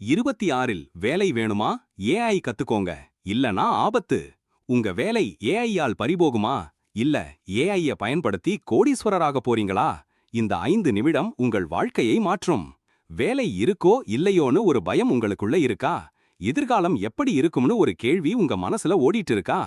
இருபத்தி ஆறில் வேலை வேணுமா? ஏஐ கத்துக்கோங்க. இல்லனா ஆபத்து. உங்க வேலை ஏஐயால் பறிபோகுமா? இல்ல ஏஐய பயன்படுத்தி கோடீஸ்வரராக போறீங்களா? இந்த ஐந்து நிமிடம் உங்கள் வாழ்க்கையை மாற்றும். வேலை இருக்கோ இல்லையோன்னு ஒரு பயம் உங்களுக்குள்ள இருக்கா? எதிர்காலம் எப்படி இருக்கும்னு ஒரு கேள்வி உங்க மனசுல ஓடிட்டு இருக்கா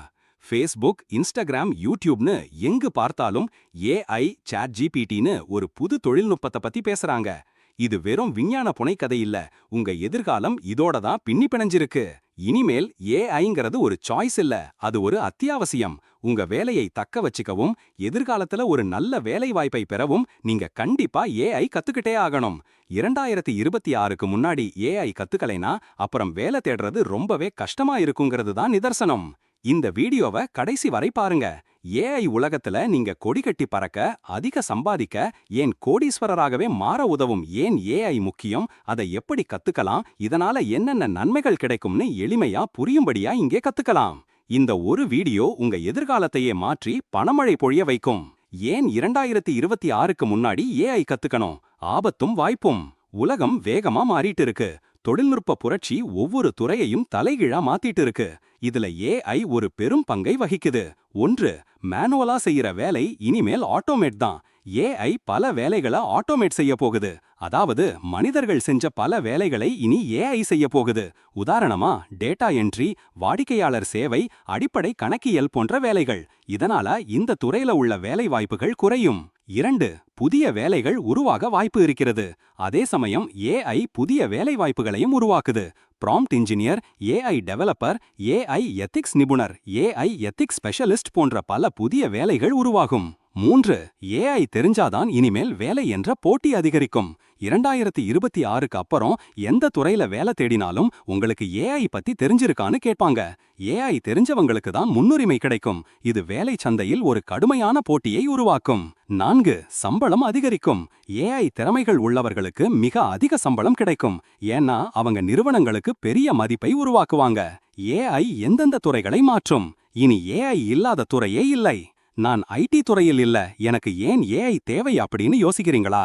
ஃபேஸ்புக் இன்ஸ்டாகிராம் யூடியூப்னு எங்கு பார்த்தாலும் ஏஐ சாட் ஜிபிடின்னு ஒரு புது தொழில்நுட்பத்தை பத்தி பேசுறாங்க. இது வெறும் விஞ்ஞான புனைக்கதை இல்ல. உங்க எதிர்காலம் இதோட தான் பின்னி பிணைஞ்சிருக்கு. இனிமேல் ஏஐங்கிறது ஒரு சாய்ஸ் இல்ல. அது ஒரு அத்தியாவசியம். உங்க வேலையை தக்க வச்சுக்கவும் எதிர்காலத்துல ஒரு நல்ல வேலை வாய்ப்பை பெறவும் நீங்க கண்டிப்பா ஏஐ கத்துக்கிட்டே ஆகணும். இரண்டாயிரத்தி இருபத்தி ஆறுக்கு முன்னாடி ஏஐ கத்துக்கலைனா அப்புறம் வேலை தேடுறது ரொம்பவே கஷ்டமா இருக்குங்கிறது தான் நிதர்சனம். இந்த வீடியோவை கடைசி வரை பாருங்க. ஏஐ உலகத்துல நீங்க கொடி கட்டி பறக்க அதிக சம்பாதிக்க ஏன் கோடீஸ்வரராகவே மாற உதவும் ஏன் ஏஐ முக்கியம் அதை எப்படி கத்துக்கலாம் இதனால என்னென்ன நன்மைகள் கிடைக்கும்னு எளிமையா புரியும்படியா இங்கே கத்துக்கலாம். இந்த ஒரு வீடியோ உங்க எதிர்காலத்தையே மாற்றி பணமழை பொழிய வைக்கும். ஏன் இரண்டாயிரத்தி இருபத்தி ஆறுக்கு முன்னாடி ஏஐ கத்துக்கணும் ஆபத்தும் வாய்ப்பும். உலகம் வேகமா மாறிட்டு இருக்கு. தொழில்நுட்ப புரட்சி ஒவ்வொரு துறையையும் தலைகீழா மாத்திட்டு இருக்கு. இதுல ஏஐ ஒரு பெரும் பங்கை வகிக்குது. ஒன்று மேனுவலா செய்யற வேலை இனிமேல் ஆட்டோமேட் தான். ஏஐ பல வேலைகளை ஆட்டோமேட் செய்ய போகுது. அதாவது மனிதர்கள் செஞ்ச பல வேலைகளை இனி ஏஐ செய்ய போகுது. உதாரணமா டேட்டா என்ட்ரி வாடிக்கையாளர் சேவை அடிப்படை கணக்கியல் போன்ற வேலைகள். இதனால இந்த துறையில உள்ள வேலை வாய்ப்புகள் குறையும். இரண்டு புதிய வேலைகள் உருவாக வாய்ப்பு இருக்கிறது. அதே சமயம் ஏஐ புதிய வேலை வாய்ப்புகளையும் உருவாக்குது prompt engineer AI developer AI ethics நிபுணர் ஏஐ எத்திக்ஸ் ஸ்பெஷலிஸ்ட் போன்ற பல புதிய வேலைகள் உருவாகும். மூன்று ஏஐ தெரிஞ்சாதான் இனிமேல் வேலை என்ற போட்டி அதிகரிக்கும். இரண்டாயிரத்தி இருபத்தி ஆறுக்கு அப்புறம் எந்த துறையில வேலை தேடினாலும் உங்களுக்கு ஏஐ பத்தி தெரிஞ்சிருக்கான்னு கேட்பாங்க. ஏஐ தெரிஞ்சவங்களுக்கு தான் முன்னுரிமை கிடைக்கும். இது வேலை சந்தையில் ஒரு கடுமையான போட்டியை உருவாக்கும். நான்கு சம்பளம் அதிகரிக்கும். ஏஐ திறமைகள் உள்ளவர்களுக்கு மிக அதிக சம்பளம் கிடைக்கும். ஏன்னா அவங்க நிறுவனங்களுக்கு பெரிய மதிப்பை உருவாக்குவாங்க. ஏஐ எந்தெந்த துறைகளை மாற்றும்? இனி ஏஐ இல்லாத துறையே இல்லை. நான் ஐடி துறையில் இல்ல. எனக்கு ஏன் ஏஐ தேவை அப்படின்னு யோசிக்கிறீங்களா?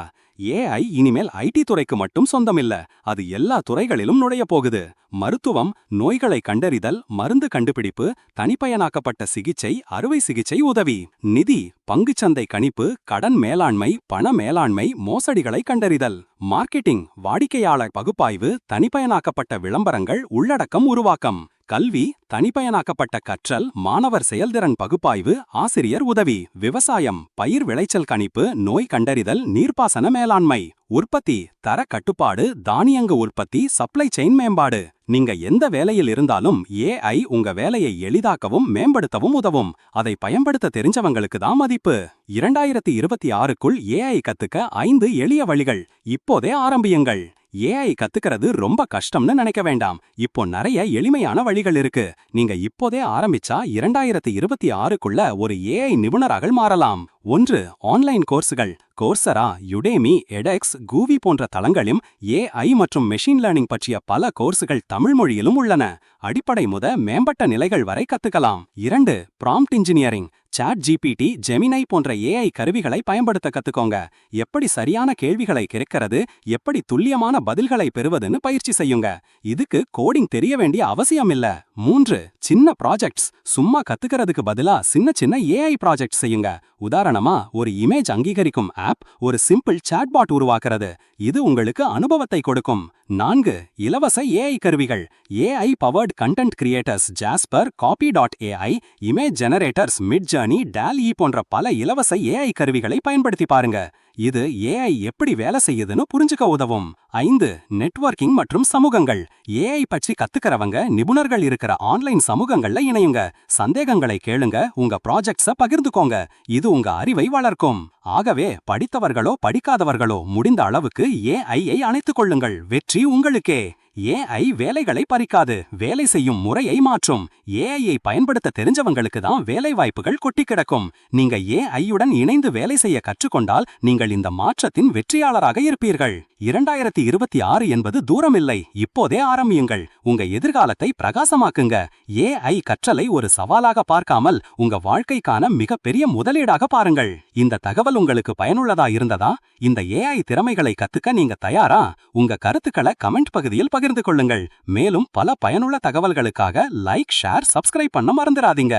ஏஐ இனிமேல் ஐடி துறைக்கு மட்டும் சொந்தமில்ல அது எல்லா துறைகளிலும் நுழைய போகுது. மருத்துவம் நோய்களை கண்டறிதல் மருந்து கண்டுபிடிப்பு தனிப்பயனாக்கப்பட்ட சிகிச்சை அறுவை சிகிச்சை உதவி. நிதி பங்குச்சந்தை கணிப்பு கடன் மேலாண்மை பண மேலாண்மை மோசடிகளை கண்டறிதல். மார்க்கெட்டிங் வாடிக்கையாளர் பகுப்பாய்வு தனிப்பயனாக்கப்பட்ட விளம்பரங்கள் உள்ளடக்கம் உருவாக்கம். கல்வி தனிப்பயனாக்கப்பட்ட கற்றல் மாணவர் செயல்திறன் பகுப்பாய்வு ஆசிரியர் உதவி விவசாயம் பயிர் விளைச்சல் கணிப்பு நோய் கண்டறிதல் நீர்ப்பாசன மேலாண்மை உற்பத்தி தர கட்டுப்பாடு தானியங்கு உற்பத்தி சப்ளை செயின் மேம்பாடு. நீங்க எந்த வேலையில் இருந்தாலும் ஏஐ உங்க வேலையை எளிதாக்கவும் மேம்படுத்தவும் உதவும். அதை பயன்படுத்த தெரிஞ்சவங்களுக்கு தான் மதிப்பு. இரண்டாயிரத்தி இருபத்தி ஆறுக்குள் ஏஐ கத்துக்க ஐந்து எளிய வழிகள். இப்போதே ஆரம்பியுங்கள். ஏஐ கத்துக்கிறது ரொம்ப கஷ்டம்னு நினைக்க வேண்டாம். இப்போ நிறைய எளிமையான வழிகள் இருக்கு. நீங்க இப்போதே ஆரம்பிச்சா இரண்டாயிரத்தி இருபத்தி ஆறுக்குள்ள ஒரு ஏஐ நிபுணராக மாறலாம். ஒன்று ஆன்லைன் கோர்ஸுகள் கோர்சரா யுடேமி எடெக்ஸ் கூவி போன்ற தளங்களிலும் ஏஐ மற்றும் மெஷின் லேர்னிங் பற்றிய பல கோர்ஸுகள் தமிழ் மொழியிலும் உள்ளன. அடிப்படை முத மேம்பட்ட நிலைகள் வரை கத்துக்கலாம். இரண்டு ப்ராம்ப்ட் இன்ஜினியரிங் சாட் ஜிபிடி ஜெமினை போன்ற ஏஐ கருவிகளை பயன்படுத்த கத்துக்கோங்க. எப்படி சரியான கேள்விகளை கிடைக்கிறது எப்படி துல்லியமான பதில்களை பெறுவதுன்னு பயிற்சி செய்யுங்க. இதுக்கு கோடிங் தெரிய வேண்டிய அவசியம் இல்ல. மூன்று சின்ன ப்ராஜெக்ட்ஸ் சும்மா கத்துக்கிறதுக்கு பதிலா சின்ன சின்ன ஏஐ ப்ராஜெக்ட் செய்யுங்க. உதாரணம் ஒரு இமேஜ் அங்கீகரிக்கும் ஆப் ஒரு சிம்பிள் சாட்பாட் உருவாக்குறது. இது உங்களுக்கு அனுபவத்தை கொடுக்கும். நான்கு இலவச ஏஐ கருவிகள். AI powered content creators Jasper copy dot AI image generators Midjourney DALL E போன்ற பல இலவச ஏஐ கருவிகளை பயன்படுத்தி பாருங்க. இது ஏஐ எப்படி வேலை செய்யுதுன்னு புரிஞ்சுக்க உதவும். ஐந்து நெட்வொர்க்கிங் மற்றும் சமூகங்கள். ஏஐ பற்றி கத்துக்கிறவங்க நிபுணர்கள் இருக்கிற ஆன்லைன் சமூகங்கள்ல இணையுங்க. சந்தேகங்களை கேளுங்க உங்க ப்ராஜெக்ட்ஸ பகிர்ந்துக்கோங்க. இது உங்க அறிவை வளர்க்கும். ஆகவே படித்தவர்களோ படிக்காதவர்களோ முடிந்த அளவுக்கு ஏஐயை அணைத்துக் கொள்ளுங்கள். வெற்றி உங்களுக்கே. ஏஐ வேலைகளை பறிக்காது. வேலை செய்யும் முறையை மாற்றும். ஏஐயை பயன்படுத்த தெரிஞ்சவங்களுக்கு தான் வேலை வாய்ப்புகள் கொட்டி கிடக்கும். நீங்க ஏஐயுடன் இணைந்து வேலை செய்ய கற்றுக்கொண்டால் நீங்கள் இந்த மாற்றத்தின் வெற்றியாளராக இருப்பீர்கள். இரண்டாயிரத்தி இருபத்தி ஆறு என்பது தூரமில்லை. இப்போதே ஆரம்பியுங்கள். உங்க எதிர்காலத்தை பிரகாசமாக்குங்க. ஏஐ கற்றலை ஒரு சவாலாக பார்க்காமல் உங்க வாழ்க்கைக்கான மிகப்பெரிய முதலீடாக பாருங்கள். இந்த தகவல் உங்களுக்கு பயனுள்ளதா இருந்ததா? இந்த ஏஐ திறமைகளை கத்துக்க நீங்க தயாரா? உங்க கருத்துக்களை கமெண்ட் பகுதியில் பகிர் பகிர்ந்து கொள்ளுங்கள். மேலும் பல பயனுள்ள தகவல்களுக்காக லைக் ஷேர் சப்ஸ்கிரைப் பண்ண மறந்துடாதீங்க.